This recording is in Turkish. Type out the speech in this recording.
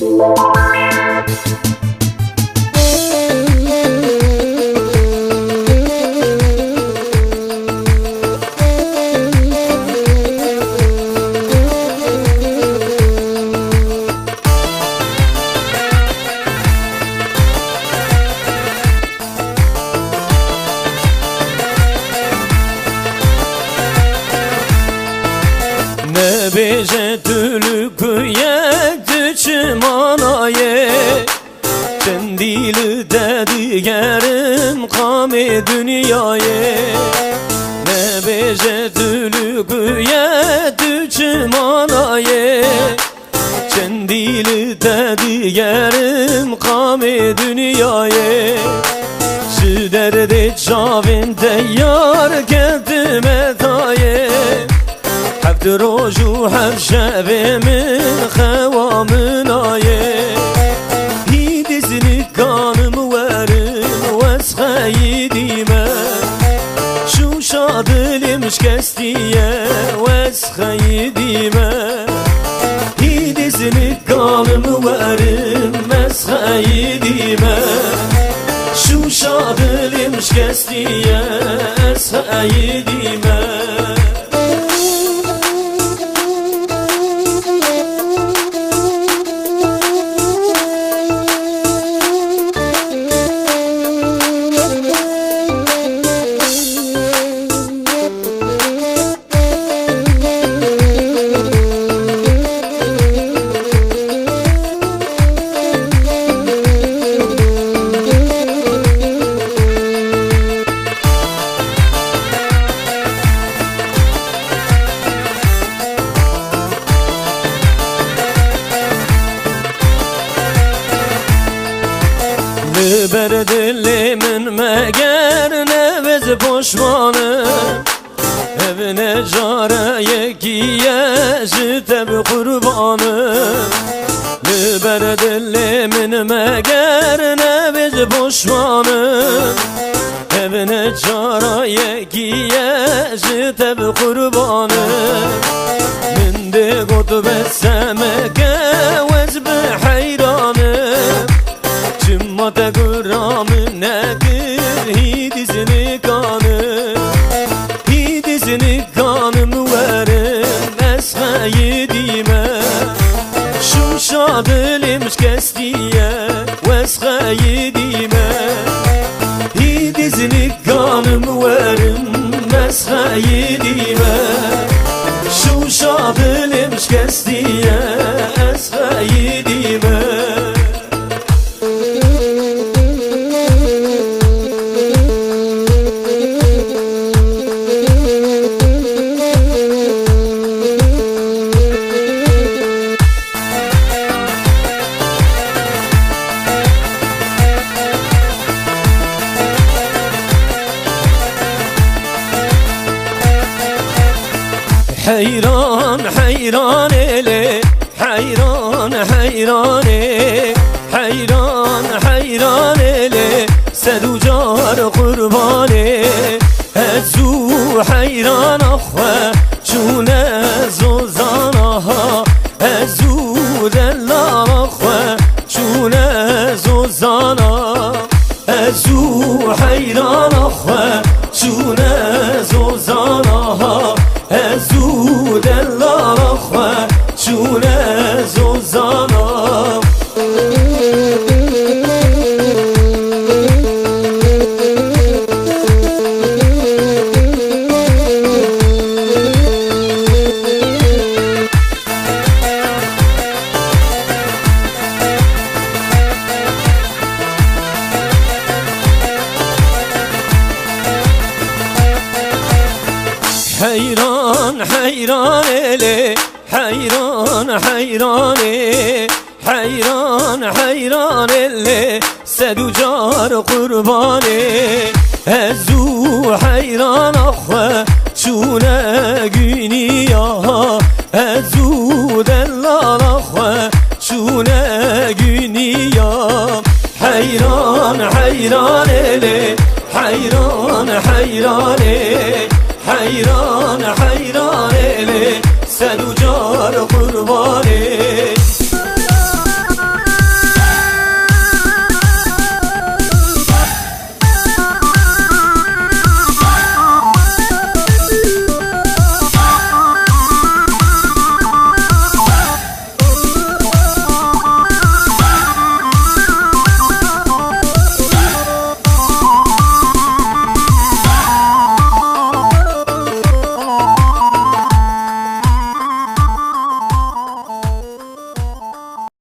Ne beje tülüküye çimanaye Tendili dedi gerim kame dünyaye Ne beje tülüküye çimanaye Çendili dedi gerim kame dünyaye Şu derde çavinde yar geldi metaye حبت روجو هر شب من خوامن کستیه وسخی دیمه هیدی زنی کانم ورم وسخی دیمه شو شادلمش کستیه وسخی دیمه Ber dilimin meğer nevez poşmanı Evine careye giye jiteb kurbanı. Ber dilimin meğer nevez poşmanı Evine careye giye jiteb kurbanı. Min de gotbe semeke vezbe Cımmata gramı nedir? Hidizini kanı Hidizini kanım verim esmeyi dime Şu şadılmış kestiye vesheyi dime Hidizini kanım verim esmeyi dime Hayran hayran ele Hayran hayran ele Hayran hayran ele Seducar kurbane Ezu hayran ahve Çune zozana Ezu dellar ahve Çune zozana Ezu hayran ahve Çune zozana Hayran hayran ele Hayran hayran ele Hayran hayran ele Seducar kurbane Ezu hayran ahve Çune güniya Ezu delal ahve Çune güniya Hayran hayran ele Hayran hayran hayran hayran ele. Sen ucar kurban ele